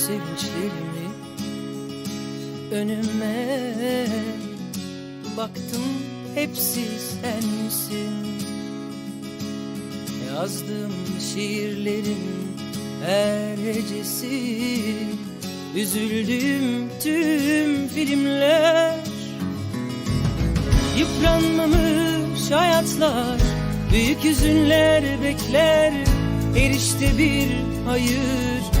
sevinçlerimi Önüme baktım hepsi sensin. Yazdığım şiirlerin her hecesi Üzüldüğüm tüm filmler. Yıpranmamış hayatlar Büyük hüzünler bekler Erişte bir hayır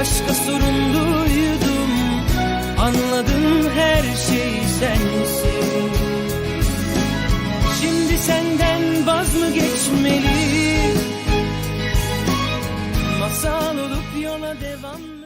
aşka sorumluydum. Anladım her şey sensin. Şimdi senden vaz mı geçmeli Masal olup yola devam